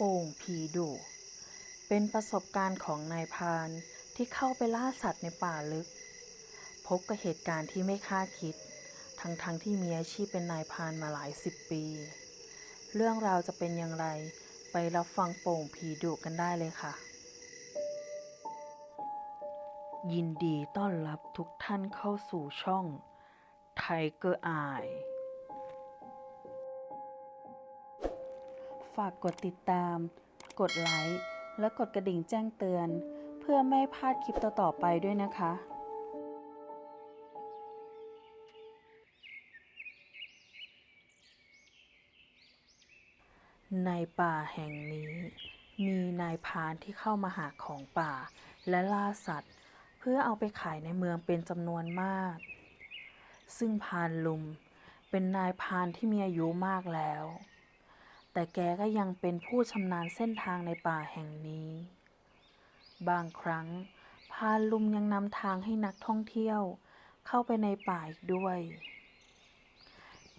โป่งผีดุเป็นประสบการณ์ของนายพานที่เข้าไปล่าสัตว์ในป่าลึก พบกับเหตุการณ์ที่ไม่คาดคิด ทั้งๆทที่มีอาชีพเป็นนายพานมาหลายสิบปี เรื่องราวจะเป็นอย่างไร ไปรับฟังโป่งผีดุกันได้เลยค่ะ ยินดีต้อนรับทุกท่านเข้าสู่ช่อง Tiger Eye ฝากกดติดตาม กดไลค์ และกดกระดิ่งแจ้งเตือน เพื่อไม่พลาดคลิปต่อๆไปด้วยนะคะในป่าแห่งนี้ มีนายพานที่เข้ามาหาของป่า และล่าสัตว์ เพื่อเอาไปขายในเมืองเป็นจำนวนมาก ซึ่งพานลุม เป็นนายพานที่มีอายุมากแล้ว แต่แกก็ยังเป็นผู้ชำนาญเส้นทางในป่าแห่งนี้ บางครั้งพานลุมยังนำทางให้นักท่องเที่ยวเข้าไปในป่าอีกด้วย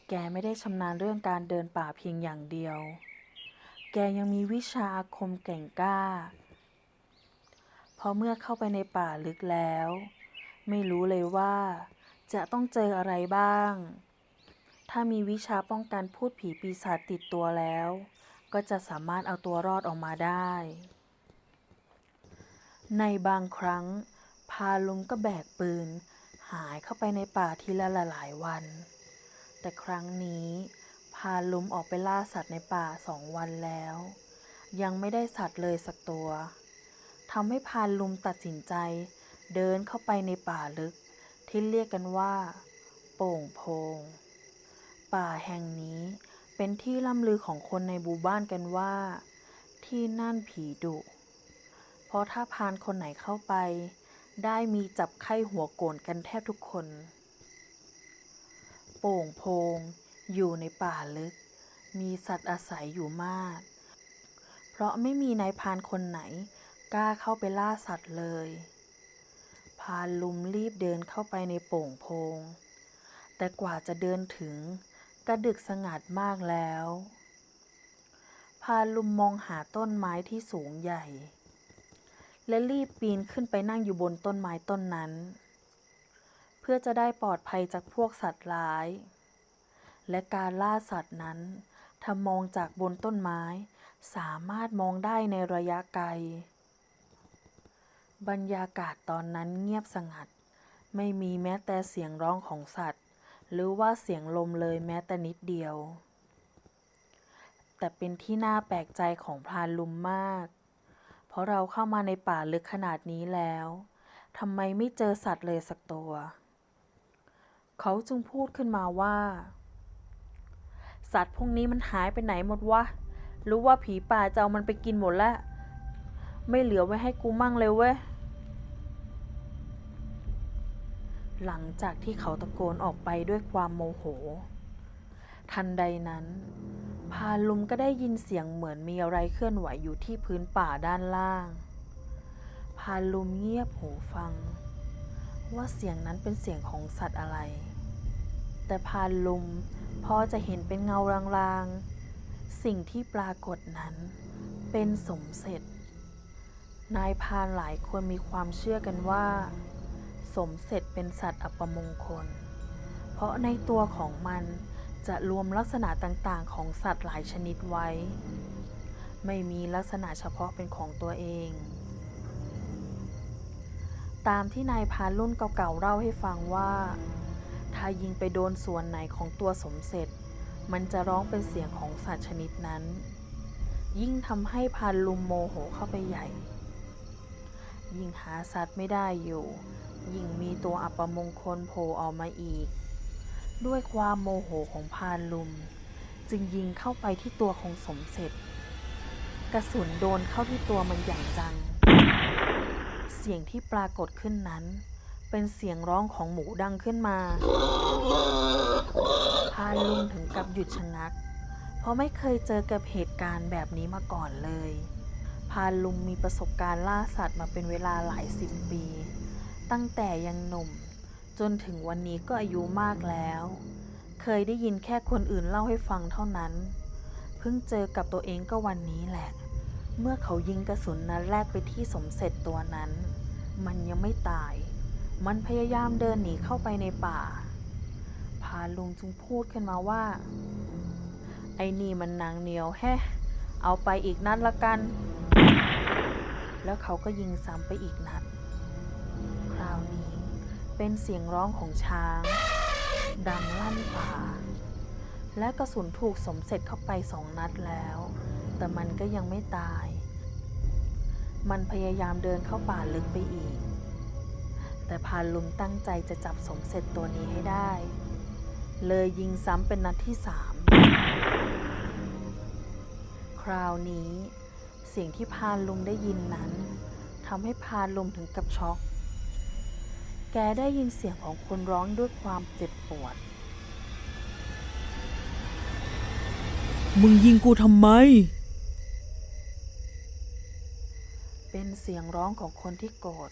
แกไม่ได้ชำนาญเรื่องการเดินป่าเพียงอย่างเดียว แกยังมีวิชาอาคมแก่งกล้า เพราะเมื่อเข้าไปในป่าลึกแล้ว ไม่รู้เลยว่าจะต้องเจออะไรบ้าง ถ้ามีวิชาป้องกันพูดผีปีศาจติดตัวแล้ว ก็จะสามารถเอาตัวรอดออกมาได้ ในบางครั้ง พาลุงก็แบกปืน หายเข้าไปในป่าทีละหลายวัน แต่ครั้งนี้ พาลุมออกไปล่าสัตว์ในป่าสองวันแล้ว ยังไม่ได้สัตว์เลยสักตัวทำให้พานลุมตัดสินใจ เดินเข้าไปในป่าลึก ที่เรียกกันว่า โป่งโพง ป่าแห่งนี้เป็นที่ล่ำลือของคนในหมู่บ้านกันว่า ที่นั่นผีดุ เพราะถ้าพานคนไหนเข้าไป ได้มีจับไข้หัวโกนกันแทบทุกคน โป่งโพง อยู่ในป่าลึก มีสัตว์อาศัยอยู่มาก เพราะไม่มีนายพานคนไหน กล้าเข้าไปล่าสัตว์เลย พานลุมรีบเดินเข้าไปในโป่งโพง แต่กว่าจะเดินถึง ก็ดึกสงัดมากแล้ว พาลุมมองหาต้นไม้ที่สูงใหญ่ และรีบปีนขึ้นไปนั่งอยู่บนต้นไม้ต้นนั้น เพื่อจะได้ปลอดภัยจากพวกสัตว์ร้าย และการล่าสัตว์นั้นถ้ามองจากบนต้นไม้ สามารถมองได้ในระยะไกล บรรยากาศตอนนั้นเงียบสงัด ไม่มีแม้แต่เสียงร้องของสัตว์ หรือว่าเสียงลมเลยแม้แต่นิดเดียว แต่เป็นที่น่าแปลกใจของพรานลุมมาก เพราะเราเข้ามาในป่าลึกขนาดนี้แล้วทำไมไม่เจอสัตว์เลยสักตัว เขาจึงพูดขึ้นมาว่า สัตว์พวกนี้มันหายไปไหนหมดวะรู้ว่าผีป่าจะเอามันไปกินหมดแล้ว ไม่เหลือไว้ให้กูมั่งเลยเว้ย หลังจากที่เขาตะโกนออกไปด้วยความโมโห ทันใดนั้น พาลุมก็ได้ยินเสียงเหมือนมีอะไรเคลื่อนไหวอยู่ที่พื้นป่าด้านล่าง พาลุมเงียบหูฟัง ว่าเสียงนั้นเป็นเสียงของสัตว์อะไร แต่พานลุมพอจะเห็นเป็นเงารางๆ สิ่งที่ปรากฏนั้นเป็นสมเสร็จ นายพานหลายคนมีความเชื่อกันว่า สมเสร็จเป็นสัตว์อัปมงคล เพราะในตัวของมันจะรวมลักษณะต่างๆ ของสัตว์หลายชนิดไว้ ไม่มีลักษณะเฉพาะเป็นของตัวเอง ตามที่นายพานรุ่นเก่าๆเล่าให้ฟังว่า ถ้ายิงไปโดนส่วนไหนของตัวสมเสร็จ มันจะร้องเป็นเสียงของสัตว์ชนิดนั้น ยิ่งทำให้พานลุมโมโหเข้าไปใหญ่ ยิ่งหาสัตว์ไม่ได้อยู่ ยิ่งมีตัวอัปมงคลโผล่ออกมาอีก ด้วยความโมโหของพานลุม จึงยิงเข้าไปที่ตัวของสมเสร็จ กระสุนโดนเข้าที่ตัวมันอย่างจัง เสียงที่ปรากฏขึ้นนั้น เป็นเสียงร้องของหมูดังขึ้นมา พานลุงถึงกับหยุดชะงัก เพราะไม่เคยเจอกับเหตุการณ์แบบนี้มาก่อนเลยพานลุงมีประสบการณ์ล่าสัตว์มาเป็นเวลาหลายสิบปี ตั้งแต่ยังหนุ่ม จนถึงวันนี้ก็อายุมากแล้ว เคยได้ยินแค่คนอื่นเล่าให้ฟังเท่านั้น เพิ่งเจอกับตัวเองก็วันนี้แหละ เมื่อเขายิงกระสุนนัดแรกไปที่สมเสร็จตัวนั้น มันยังไม่ตาย มันพยายามเดินหนีเข้าไปในป่า พาลุงจึงพูดขึ้นมาว่า ไอ้นี่มันนางเหนียวแฮะ เอาไปอีกนัดละกัน แล้วเขาก็ยิงซ้ำไปอีกนัด เป็นเสียงร้องของช้าง ดังลั่นป่า และกระสุนถูกสมเสร็จเข้าไปสองนัดแล้ว แต่มันก็ยังไม่ตาย มันพยายามเดินเข้าป่าลึกไปอีก แต่พานลุงตั้งใจจะจับสมเสร็จตัวนี้ให้ได้ เลยยิงซ้ำเป็นนัดที่สามคราวนี้เสียงที่พานลุงได้ยินนั้นทำให้พานลุงถึงกับช็อก แกได้ยินเสียงของคนร้องด้วยความเจ็บปวด มึงยิงกูทำไม เป็นเสียงร้องของคนที่โกรธ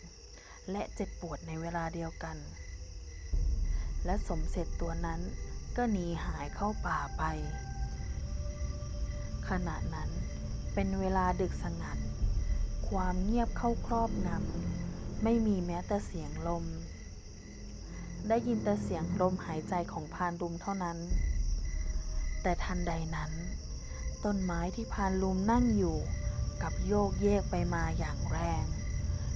และเจ็บปวดในเวลาเดียวกัน และสมเสร็จตัวนั้นก็หนีหายเข้าป่าไป ขณะนั้นเป็นเวลาดึกสงัด ความเงียบเข้าครอบงำไม่มีแม้แต่เสียงลม ได้ยินแต่เสียงลมหายใจของพานรุมเท่านั้น แต่ทันใดนั้น ต้นไม้ที่พานลุมนั่งอยู่กับโยกเยกไปมาอย่างแรง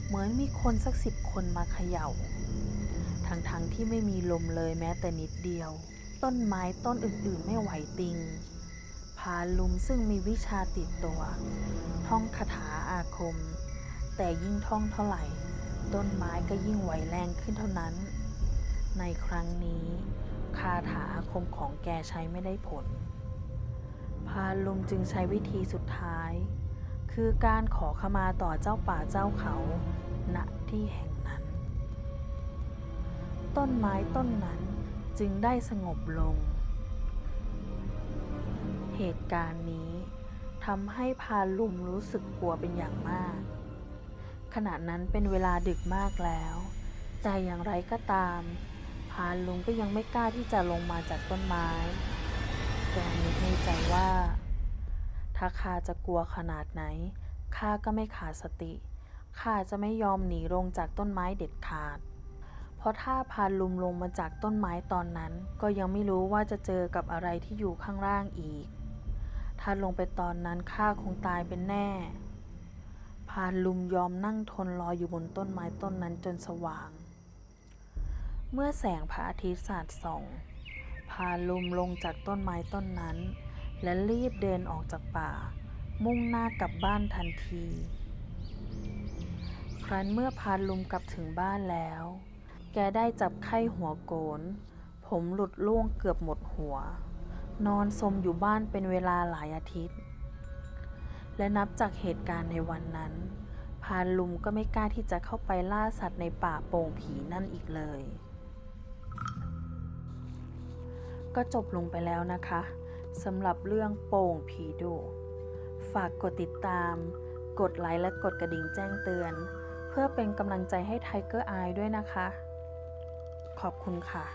เหมือนมีคนสักสิบคนมาเขย่า ทั้งๆทที่ไม่มีลมเลยแม้แต่นิดเดียว ต้นไม้ต้นอื่นๆไม่ไหวติง พานลุมซึ่งมีวิชาติดตัว ท่องคาถาอาคม แต่ยิ่งท่องเท่าไหร่ ต้นไม้ก็ยิ่งไหวแรงขึ้นเท่านั้น ในครั้งนี้ คาถาอาคมของแกใช้ไม่ได้ผล พาลุงจึงใช้วิธีสุดท้าย คือการขอขมาต่อเจ้าป่าเจ้าเขาณที่แห่งนั้น ต้นไม้ต้นนั้นจึงได้สงบลง เหตุการณ์นี้ทำให้พาลุงรู้สึกกลัวเป็นอย่างมาก ขณะนั้นเป็นเวลาดึกมากแล้ว แต่อย่างไรก็ตาม ลุงก็ยังไม่กล้าที่จะลงมาจากต้นไม้แกนึกในใจว่า ถ้าข้าจะกลัวขนาดไหนข้าก็ไม่ขาดสติข้าจะไม่ยอมหนีลงจากต้นไม้เด็ดขาด เพราะถ้าพานลุมลงมาจากต้นไม้ตอนนั้น ก็ยังไม่รู้ว่าจะเจอกับอะไรที่อยู่ข้างล่างอีก ถ้าลงไปตอนนั้นข้าคงตายเป็นแน่ พานลุมยอมนั่งทนรออยู่บนต้นไม้ต้นนั้นจนสว่าง เมื่อแสงพระอาทิตย์สาดส่องพาลุมลงจากต้นไม้ต้นนั้น และรีบเดินออกจากป่า มุ่งหน้ากลับบ้านทันที ครั้นเมื่อพาลุมกลับถึงบ้านแล้ว แกได้จับไข้หัวโกน ผมหลุดล่วงเกือบหมดหัว นอนสมอยู่บ้านเป็นเวลาหลายอาทิตย์ และนับจากเหตุการณ์ในวันนั้น พานลุมก็ไม่กล้าที่จะเข้าไปล่าสัตว์ในป่าโป่งผีนั่นอีกเลย ก็จบลงไปแล้วนะคะสำหรับเรื่องโป่งผีดุฝากกดติดตาม กดไลค์และกดกระดิ่งแจ้งเตือน เพื่อเป็นกำลังใจให้ Tiger Eye ด้วยนะคะ ขอบคุณค่ะ